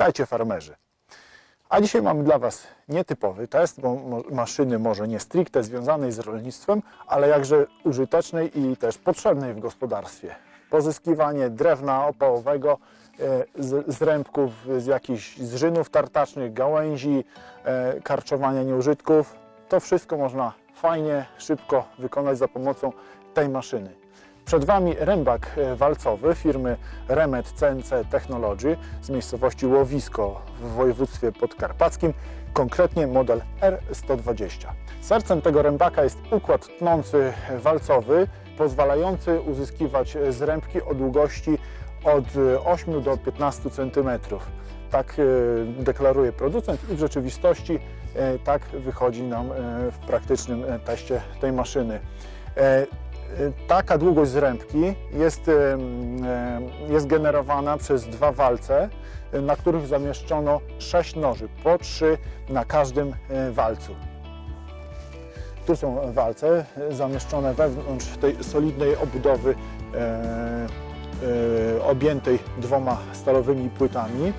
Witajcie farmerzy. A dzisiaj mamy dla Was nietypowy test, bo maszyny może nie stricte związanej z rolnictwem, ale jakże użytecznej i też potrzebnej w gospodarstwie. Pozyskiwanie drewna opałowego e, z, z rębków, z jakichś zrzynów tartacznych, gałęzi, e, karczowania nieużytków. To wszystko można fajnie, szybko wykonać za pomocą tej maszyny. Przed Wami rębak e, walcowy firmy Remet CNC Technology z miejscowości Łowisko w województwie podkarpackim, konkretnie model R120. Sercem tego rębaka jest układ tnący walcowy, pozwalający uzyskiwać z rębki o długości od e, 8 do 15 cm. Tak e, deklaruje producent i w rzeczywistości e, tak wychodzi nam e, w praktycznym e, teście tej maszyny. E, Taka długość zrębki jest, em, em, jest generowana przez dwa walce, na których zamieszczono sześć noży, po trzy na każdym walcu. Tu są walce zamieszczone wewnątrz tej solidnej obudowy objętej dwoma stalowymi płytami.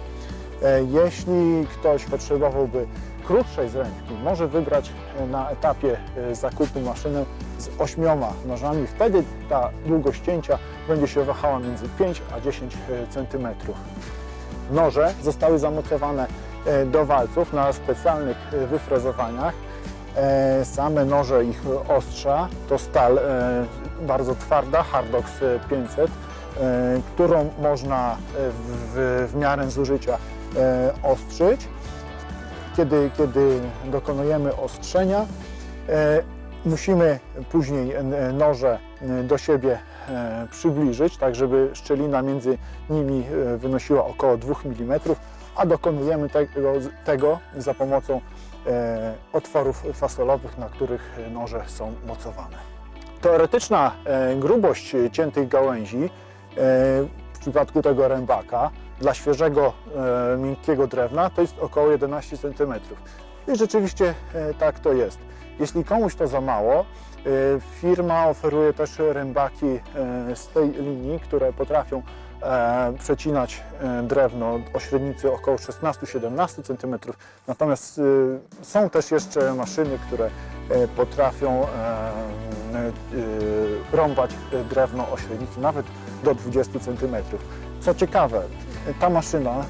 Jeśli ktoś potrzebowałby krótszej zrębki, może wybrać na etapie zakupu maszynę z ośmioma nożami. Wtedy ta długość cięcia będzie się wahała między 5 a 10 cm. Noże zostały zamocowane e, do walców na specjalnych e, wyfrezowaniach. E, Same noże, ich ostrza to stal e, bardzo twarda, Hardox 500, e, którą można e, w, w miarę zużycia e, ostrzyć. Kiedy, kiedy dokonujemy ostrzenia, e, musimy później e, noże e, do siebie e, przybliżyć, tak żeby szczelina między nimi wynosiła około 2 mm, a dokonujemy tego, tego za pomocą otworów fasolowych, na których noże są mocowane. Teoretyczna grubość ciętych gałęzi w przypadku tego rębaka dla świeżego, miękkiego drewna to jest około 11 cm. I rzeczywiście tak to jest. Jeśli komuś to za mało, e, firma oferuje też rębaki e, z tej linii, które potrafią e, przecinać e, drewno o średnicy około 16-17 cm. Natomiast e, są też jeszcze maszyny, które e, potrafią rąbać drewno o średnicy nawet do 20 cm. Co ciekawe, ta maszyna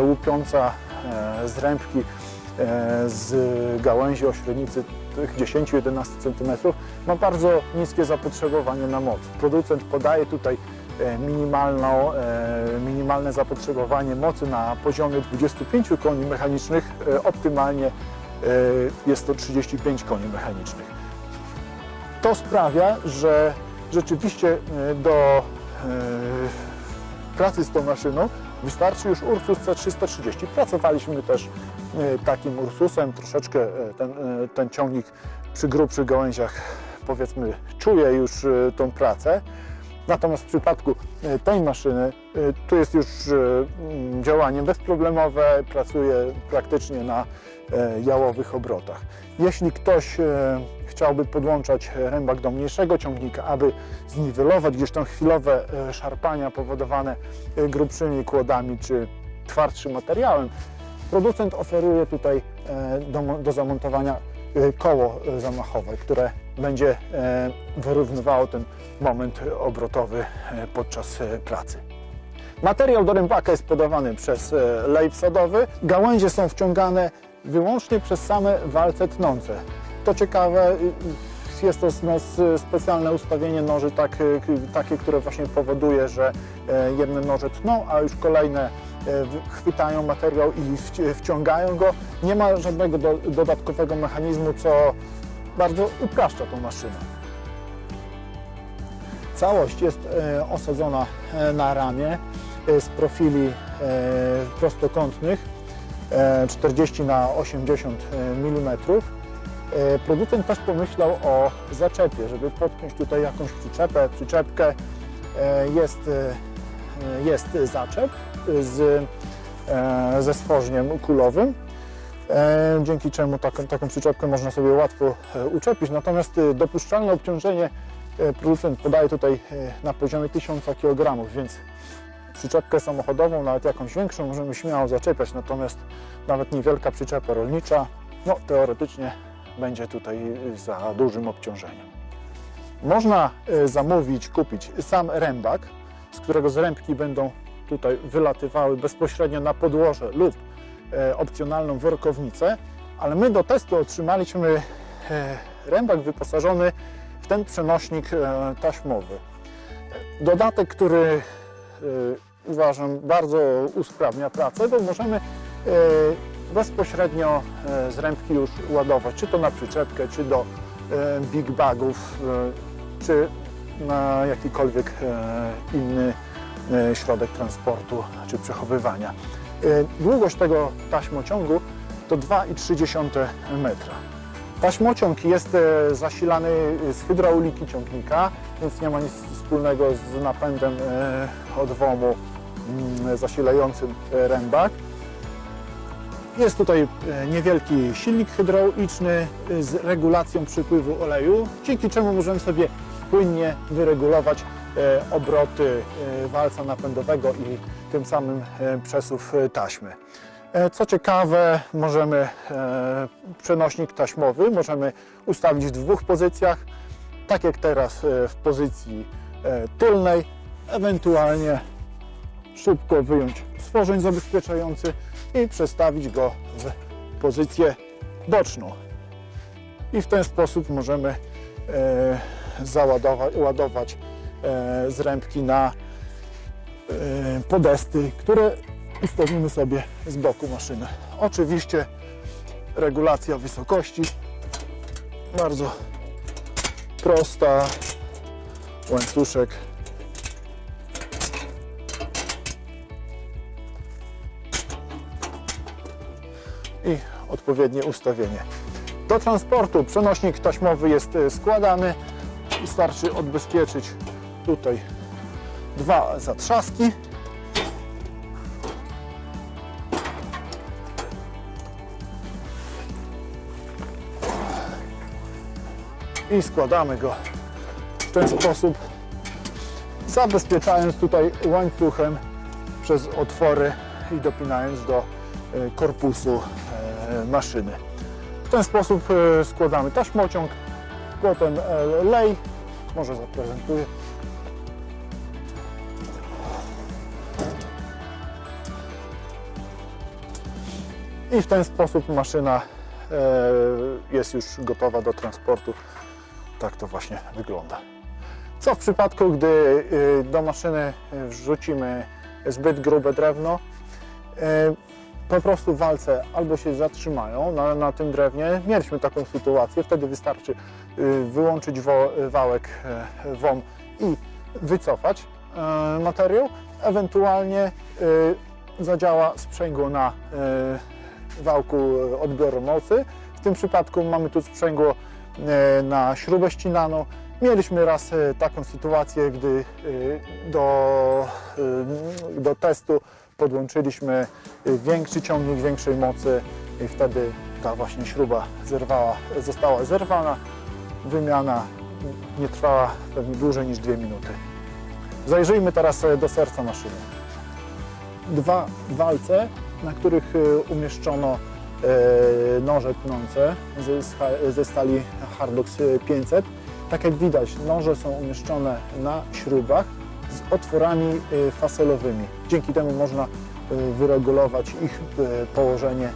łupiąca e, e, z gałęzi o średnicy tych 10-11 cm ma bardzo niskie zapotrzebowanie na moc. Producent podaje tutaj e, minimalną, e, minimalne zapotrzebowanie mocy na poziomie 25 koni mechanicznych, optymalnie jest to 35 koni mechanicznych. To sprawia, że rzeczywiście do pracy z tą maszyną wystarczy już Ursus C330. Pracowaliśmy też e, takim Ursusem, troszeczkę e, ten, e, ten ciągnik przy grubszych gałęziach powiedzmy czuje już tą pracę. Natomiast w przypadku tej maszyny tu jest już działanie bezproblemowe, pracuje praktycznie na jałowych obrotach. Jeśli ktoś e, chciałby podłączać rębak do mniejszego ciągnika, aby zniwelować gdzieś tam chwilowe e, szarpania powodowane e, grubszymi kłodami czy twardszym materiałem, producent oferuje tutaj e, do, do zamontowania e, koło e, zamachowe, które będzie e, wyrównywało ten moment obrotowy e, podczas e, pracy. Materiał do rębaka jest podawany przez e, lej wsadowy. Gałęzie są wciągane wyłącznie przez same walce tnące. To ciekawe, y, y, jest to s- specjalne ustawienie noży tak, y, takie, które właśnie powoduje, że e, jedne noże tną, a już kolejne e, chwytają materiał i wci- wciągają go. Nie ma żadnego do, dodatkowego mechanizmu, co bardzo upraszcza tą maszynę. Całość jest e, osadzona na ramię z profili prostokątnych 40 na 80 mm. E, Producent też pomyślał o zaczepie, żeby podpiąć tutaj jakąś przyczepę, przyczepkę. E, Jest, e, jest zaczep z, e, ze stworzeniem kulowym, e, dzięki czemu taką, taką przyczepkę można sobie łatwo e, uczepić. Natomiast e, dopuszczalne obciążenie e, producent podaje tutaj e, na poziomie 1000 kg, więc przyczepkę samochodową, nawet jakąś większą, możemy śmiało zaczepiać, natomiast nawet niewielka przyczepa rolnicza, no teoretycznie będzie tutaj za dużym obciążeniem. Można e, zamówić, kupić sam rębak, z którego zrębki będą tutaj wylatywały bezpośrednio na podłoże lub e, opcjonalną workownicę, ale my do testu otrzymaliśmy e, rębak wyposażony w ten przenośnik taśmowy. Dodatek, który uważam bardzo usprawnia pracę, bo możemy e, bezpośrednio e, zrębki już ładować, czy to na przyczepkę, czy do big bagów, czy na jakikolwiek inny środek transportu czy przechowywania. Długość tego taśmociągu to 2,3 metra. Taśmociąg jest e, zasilany z hydrauliki ciągnika, więc nie ma nic wspólnego z napędem e, od WOMU mm, zasilającym e, rębak. Jest tutaj niewielki silnik hydrauliczny z regulacją przypływu oleju, dzięki czemu możemy sobie płynnie wyregulować obroty walca napędowego i tym samym przesuw taśmy. E, Co ciekawe, możemy e, przenośnik taśmowy możemy ustawić w dwóch pozycjach, tak jak teraz e, w pozycji tylnej, ewentualnie szybko wyjąć stworzeń zabezpieczający i przestawić go w pozycję boczną. I w ten sposób możemy załadować ładować zrębki na podesty, które ustawimy sobie z boku maszyny. Oczywiście regulacja wysokości bardzo prosta, łańcuszek i odpowiednie ustawienie. Do transportu przenośnik taśmowy jest e, składany. Wystarczy odbezpieczyć tutaj dwa zatrzaski. I składamy go w ten sposób, zabezpieczając tutaj łańcuchem przez otwory i dopinając do e, korpusu e, maszyny. W ten sposób e, składamy taśmociąg, potem lej, może zaprezentuję. I w ten sposób maszyna jest już gotowa do transportu. Tak to właśnie wygląda. Co w przypadku, gdy y, do maszyny y, wrzucimy zbyt grube drewno? Y, Po prostu walce albo się zatrzymają na, na tym drewnie. Mieliśmy taką sytuację, wtedy wystarczy wyłączyć wo, wałek WOM i wycofać materiał. Ewentualnie zadziała sprzęgło na wałku odbioru mocy. W tym przypadku mamy tu sprzęgło na śrubę ścinaną. Mieliśmy raz e, taką sytuację, gdy e, do, e, do testu podłączyliśmy e, większy ciągnik większej mocy i wtedy ta właśnie śruba zerwała, została zerwana. Wymiana nie trwała pewnie dłużej niż dwie minuty. Zajrzyjmy teraz e, do serca maszyny dwa walce, na których e, umieszczono e, noże tnące ze, stali Hardox 500. Tak jak widać, noże są umieszczone na śrubach z otworami e, faselowymi. Dzięki temu można e, wyregulować ich e, położenie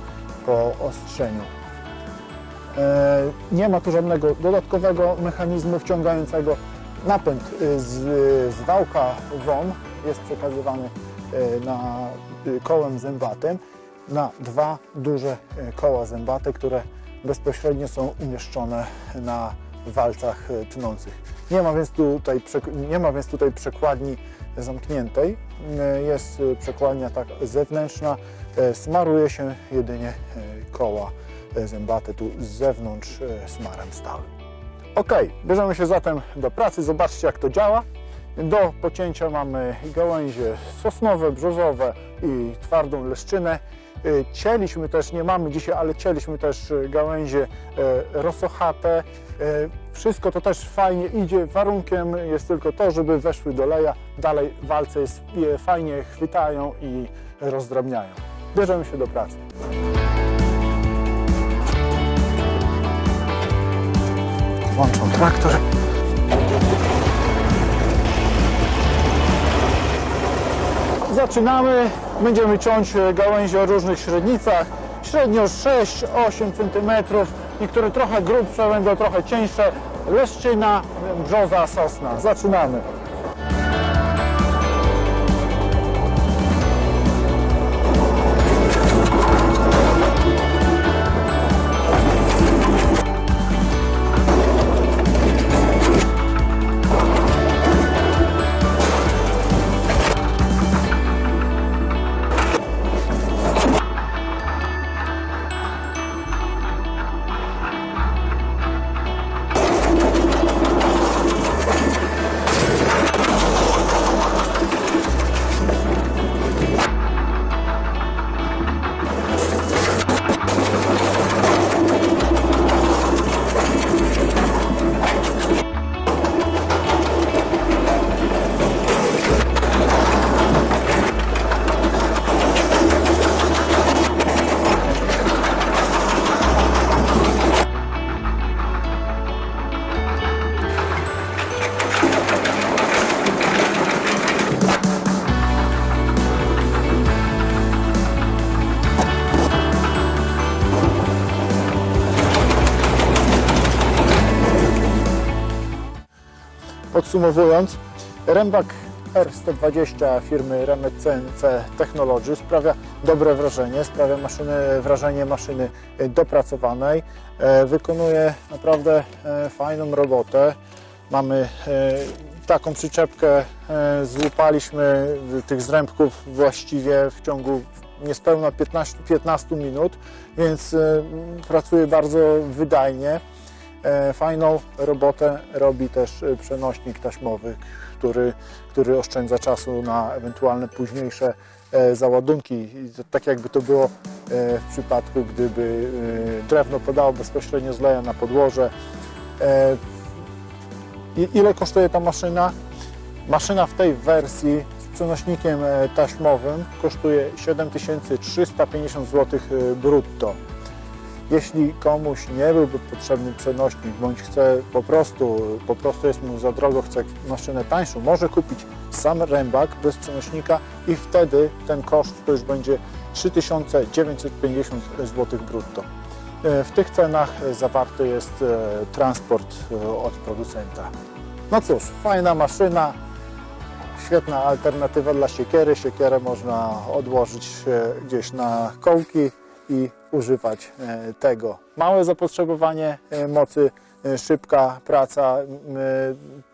po ostrzeniu. E, Nie ma tu żadnego dodatkowego mechanizmu wciągającego. Napęd e, z, z wałka WOM jest przekazywany e, na e, kołem zębatym na dwa duże e, koła zębate, które bezpośrednio są umieszczone na walcach e, tnących. Nie ma więc tutaj, nie ma więc tutaj przekładni zamkniętej. E, Jest przekładnia tak zewnętrzna. Smaruje się jedynie koła zębate tu z zewnątrz smarem stałym. Ok, bierzemy się zatem do pracy. Zobaczcie jak to działa. Do pocięcia mamy gałęzie sosnowe, brzozowe i twardą leszczynę. Y, Cieliśmy też, nie mamy dzisiaj, ale cieliśmy też y, gałęzie y, rosochate. Wszystko to też fajnie idzie. Warunkiem jest tylko to, żeby weszły do leja. Dalej walce jest, je fajnie chwytają i rozdrabniają. Bierzemy się do pracy. Włączam traktor. Zaczynamy. Będziemy ciąć e, gałęzie o różnych średnicach. Średnio 6-8 cm. Niektóre trochę grubsze, będą trochę cieńsze. Leszczyna, brzoza, sosna. Zaczynamy. Podsumowując, Rembak R120 firmy Remet CNC Technology sprawia dobre wrażenie, sprawia maszyny, wrażenie maszyny dopracowanej, e, wykonuje naprawdę e, fajną robotę. Mamy e, taką przyczepkę, złupaliśmy tych zrębków właściwie w ciągu niespełna 15, 15 minut, więc pracuje bardzo wydajnie. E, Fajną robotę robi też e, przenośnik taśmowy, który, który oszczędza czasu na ewentualne późniejsze e, załadunki. Tak jakby to było w przypadku, gdyby drewno padało bezpośrednio z leja na podłoże. Ile kosztuje ta maszyna? Maszyna w tej wersji z przenośnikiem taśmowym kosztuje 7350 zł brutto. Jeśli komuś nie byłby potrzebny przenośnik, bądź chce po prostu, po prostu jest mu za drogo, chce maszynę tańszą, może kupić sam rębak bez przenośnika i wtedy ten koszt to już będzie 3950 zł brutto. E, W tych cenach zawarty jest e, transport e, od producenta. No cóż, fajna maszyna, świetna alternatywa dla siekiery. Siekierę można odłożyć gdzieś na kołki i używać e, tego. Małe zapotrzebowanie e, mocy, e, szybka praca.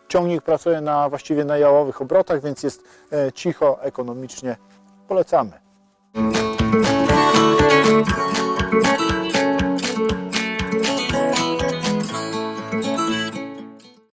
Ciągnik pracuje na właściwie na jałowych obrotach, więc jest cicho, ekonomicznie. Polecamy.